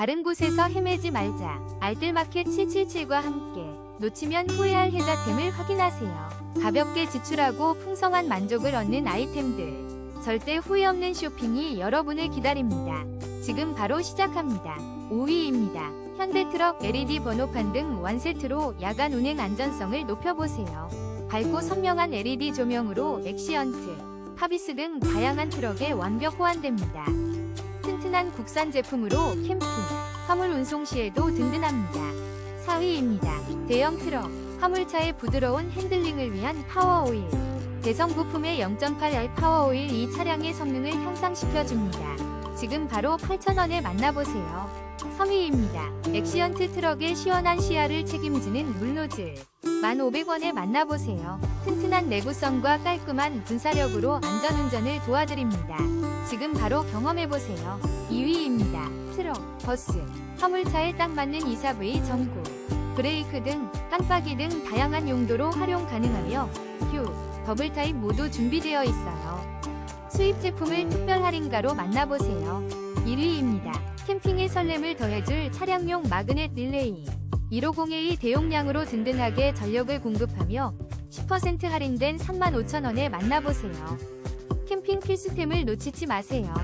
다른 곳에서 헤매지 말자. 알뜰마켓 777과 함께 놓치면 후회할 혜자템을 확인하세요. 가볍게 지출하고 풍성한 만족을 얻는 아이템들. 절대 후회 없는 쇼핑이 여러분을 기다립니다. 지금 바로 시작합니다. 5위입니다. 현대트럭 LED 번호판 등 완세트로 야간 운행 안전성을 높여보세요. 밝고 선명한 LED 조명으로 엑시언트, 파비스 등 다양한 트럭에 완벽 호환됩니다. 튼튼한 국산 제품으로 캠핑, 화물 운송 시에도 든든합니다. 4위입니다. 대형 트럭, 화물차의 부드러운 핸들링을 위한 파워오일. 대성 부품의 0.8R 파워오일 이 차량의 성능을 향상시켜줍니다. 지금 바로 8,000원에 만나보세요. 3위입니다. 엑시언트 트럭의 시원한 시야를 책임지는 물노즐. 1,500원에 만나보세요. 튼튼한 내구성과 깔끔한 분사력으로 안전운전을 도와드립니다. 지금 바로 경험해보세요. 2위입니다. 트럭, 버스, 화물차에 딱 맞는 24V 전구, 브레이크 등 깜빡이 등 다양한 용도로 활용 가능하며 휴, 더블 타입 모두 준비되어 있어요. 수입 제품을 특별 할인가로 만나보세요. 1위입니다. 캠핑의 설렘을 더해줄 차량용 마그넷 릴레이. 1502 대용량으로 든든하게 전력을 공급하며 10% 할인된 35,000원에 만나보세요. 캠핑 필수템을 놓치지 마세요.